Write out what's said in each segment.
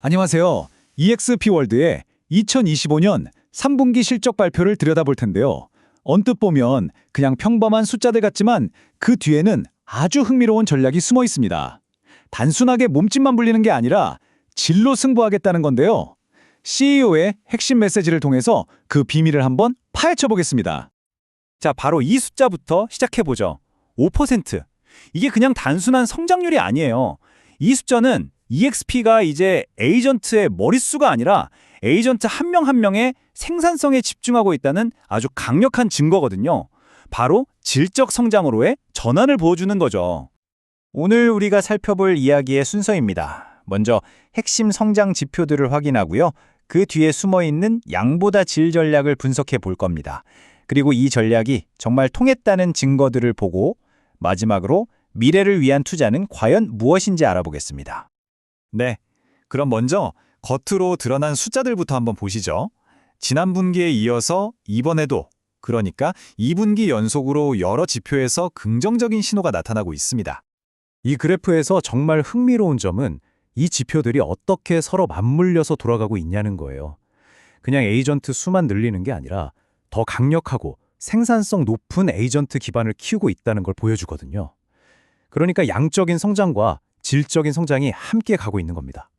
안녕하세요. EXP월드의 2025년 3분기 실적 발표를 들여다볼 텐데요. 언뜻 보면 그냥 평범한 숫자들 같지만 그 뒤에는 아주 흥미로운 전략이 숨어 있습니다. 단순하게 몸집만 불리는 게 아니라 질로 승부하겠다는 건데요. CEO의 핵심 메시지를 통해서 그 비밀을 한번 파헤쳐 보겠습니다. 자, 바로 이 숫자부터 시작해 보죠. 5%. 이게 그냥 단순한 성장률이 아니에요. 이 숫자는 EXP가 이제 에이전트의 머릿수가 아니라 에이전트 한명한 명의 생산성에 집중하고 있다는 아주 강력한 증거거든요. 바로 질적 성장으로의 전환을 보여주는 거죠. 오늘 우리가 살펴볼 이야기의 순서입니다. 먼저 핵심 성장 지표들을 확인하고요. 그 뒤에 숨어 있는 양보다 질 전략을 분석해 볼 겁니다. 그리고 이 전략이 정말 통했다는 증거들을 보고 마지막으로 미래를 위한 투자는 과연 무엇인지 알아보겠습니다. 네. 그럼 먼저 겉으로 드러난 숫자들부터 한번 보시죠. 지난 분기에 이어서 이번에도 그러니까 2분기 연속으로 여러 지표에서 긍정적인 신호가 나타나고 있습니다. 이 그래프에서 정말 흥미로운 점은 이 지표들이 어떻게 서로 맞물려서 돌아가고 있냐는 거예요. 그냥 에이전트 수만 늘리는 게 아니라 더 강력하고 생산성 높은 에이전트 기반을 키우고 있다는 걸 보여주거든요. 그러니까 양적인 성장과 질적인 성장이 함께 가고 있는 겁니다.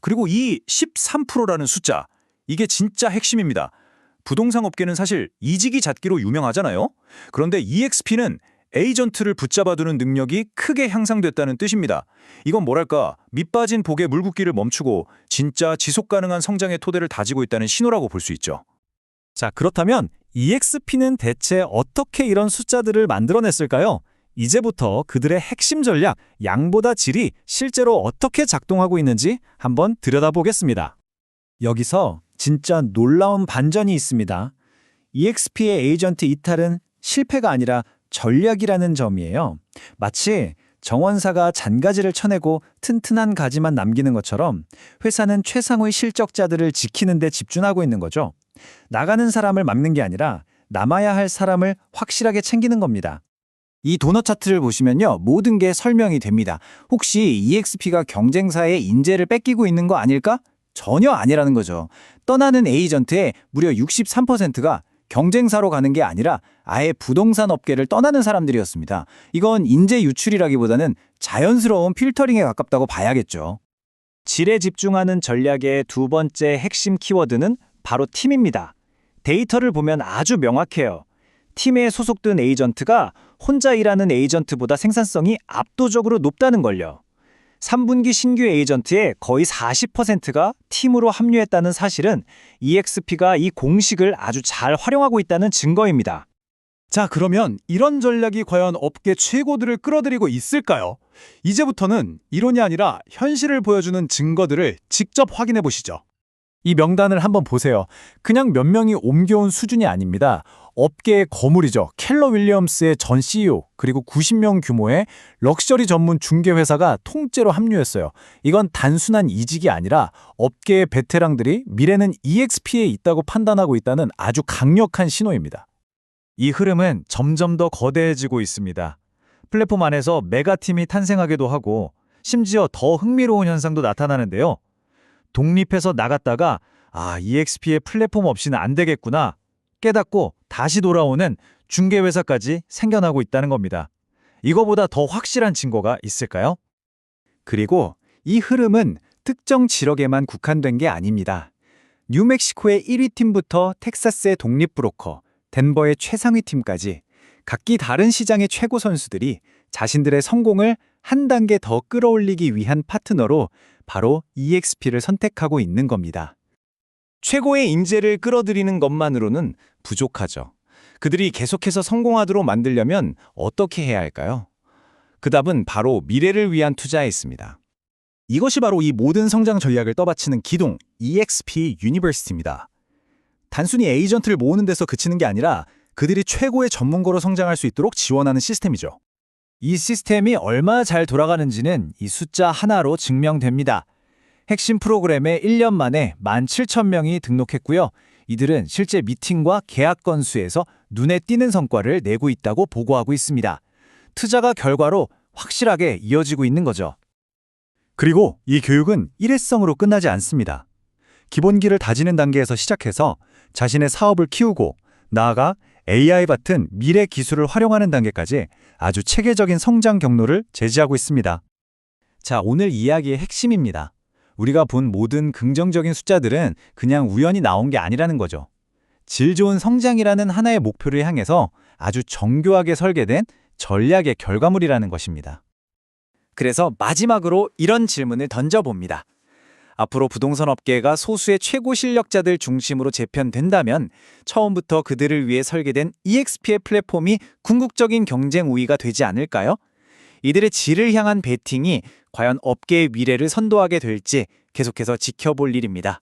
그리고 이 13%라는 숫자, 이게 진짜 핵심입니다. 부동산 업계는 사실 이직이 잦기로 유명하잖아요. 그런데 EXP는 에이전트를 붙잡아두는 능력이 크게 향상됐다는 뜻입니다. 이건 뭐랄까 밑빠진 복의 물붓기를 멈추고 진짜 지속 가능한 성장의 토대를 다지고 있다는 신호라고 볼 수 있죠. 자, 그렇다면 EXP는 대체 어떻게 이런 숫자들을 만들어냈을까요? 이제부터 그들의 핵심 전략, 양보다 질이 실제로 어떻게 작동하고 있는지 한번 들여다보겠습니다. 여기서 진짜 놀라운 반전이 있습니다. EXP의 에이전트 이탈은 실패가 아니라 전략이라는 점이에요. 마치 정원사가 잔가지를 쳐내고 튼튼한 가지만 남기는 것처럼 회사는 최상의 실적자들을 지키는 데 집중하고 있는 거죠. 나가는 사람을 막는 게 아니라 남아야 할 사람을 확실하게 챙기는 겁니다. 이 도넛 차트를 보시면요. 모든 게 설명이 됩니다. 혹시 EXP가 경쟁사의 인재를 뺏기고 있는 거 아닐까? 전혀 아니라는 거죠. 떠나는 에이전트의 무려 63%가 경쟁사로 가는 게 아니라 아예 부동산 업계를 떠나는 사람들이었습니다. 이건 인재 유출이라기보다는 자연스러운 필터링에 가깝다고 봐야겠죠. 질에 집중하는 전략의 두 번째 핵심 키워드는 바로 팀입니다. 데이터를 보면 아주 명확해요. 팀에 소속된 에이전트가 혼자 일하는 에이전트보다 생산성이 압도적으로 높다는 걸요. 3분기 신규 에이전트의 거의 40%가 팀으로 합류했다는 사실은 EXP가 이 공식을 아주 잘 활용하고 있다는 증거입니다. 자, 그러면 이런 전략이 과연 업계 최고들을 끌어들이고 있을까요? 이제부터는 이론이 아니라 현실을 보여주는 증거들을 직접 확인해 보시죠. 이 명단을 한번 보세요. 그냥 몇 명이 옮겨온 수준이 아닙니다. 업계의 거물이죠. 켈러 윌리엄스의 전 CEO 그리고 90명 규모의 럭셔리 전문 중개회사가 통째로 합류했어요. 이건 단순한 이직이 아니라 업계의 베테랑들이 미래는 EXP에 있다고 판단하고 있다는 아주 강력한 신호입니다. 이 흐름은 점점 더 거대해지고 있습니다. 플랫폼 안에서 메가팀이 탄생하기도 하고 심지어 더 흥미로운 현상도 나타나는데요. 독립해서 나갔다가 아, EXP의 플랫폼 없이는 안 되겠구나 깨닫고 다시 돌아오는 중개회사까지 생겨나고 있다는 겁니다. 이거보다 더 확실한 증거가 있을까요? 그리고 이 흐름은 특정 지역에만 국한된 게 아닙니다. 뉴멕시코의 1위 팀부터 텍사스의 독립 브로커, 덴버의 최상위 팀까지 각기 다른 시장의 최고 선수들이 자신들의 성공을 한 단계 더 끌어올리기 위한 파트너로 바로 EXP를 선택하고 있는 겁니다. 최고의 인재를 끌어들이는 것만으로는 부족하죠. 그들이 계속해서 성공하도록 만들려면 어떻게 해야 할까요? 그 답은 바로 미래를 위한 투자에 있습니다. 이것이 바로 이 모든 성장 전략을 떠받치는 기둥 EXP 유니버시티입니다. 단순히 에이전트를 모으는 데서 그치는 게 아니라 그들이 최고의 전문가로 성장할 수 있도록 지원하는 시스템이죠. 이 시스템이 얼마나 잘 돌아가는지는 이 숫자 하나로 증명됩니다. 핵심 프로그램에 1년 만에 17,000명이 등록했고요. 이들은 실제 미팅과 계약 건수에서 눈에 띄는 성과를 내고 있다고 보고하고 있습니다. 투자가 결과로 확실하게 이어지고 있는 거죠. 그리고 이 교육은 일회성으로 끝나지 않습니다. 기본기를 다지는 단계에서 시작해서 자신의 사업을 키우고 나아가 AI 같은 미래 기술을 활용하는 단계까지 아주 체계적인 성장 경로를 제시하고 있습니다. 자, 오늘 이야기의 핵심입니다. 우리가 본 모든 긍정적인 숫자들은 그냥 우연히 나온 게 아니라는 거죠. 질 좋은 성장이라는 하나의 목표를 향해서 아주 정교하게 설계된 전략의 결과물이라는 것입니다. 그래서 마지막으로 이런 질문을 던져봅니다. 앞으로 부동산 업계가 소수의 최고 실력자들 중심으로 재편된다면 처음부터 그들을 위해 설계된 EXP의 플랫폼이 궁극적인 경쟁 우위가 되지 않을까요? 이들의 질을 향한 베팅이 과연 업계의 미래를 선도하게 될지 계속해서 지켜볼 일입니다.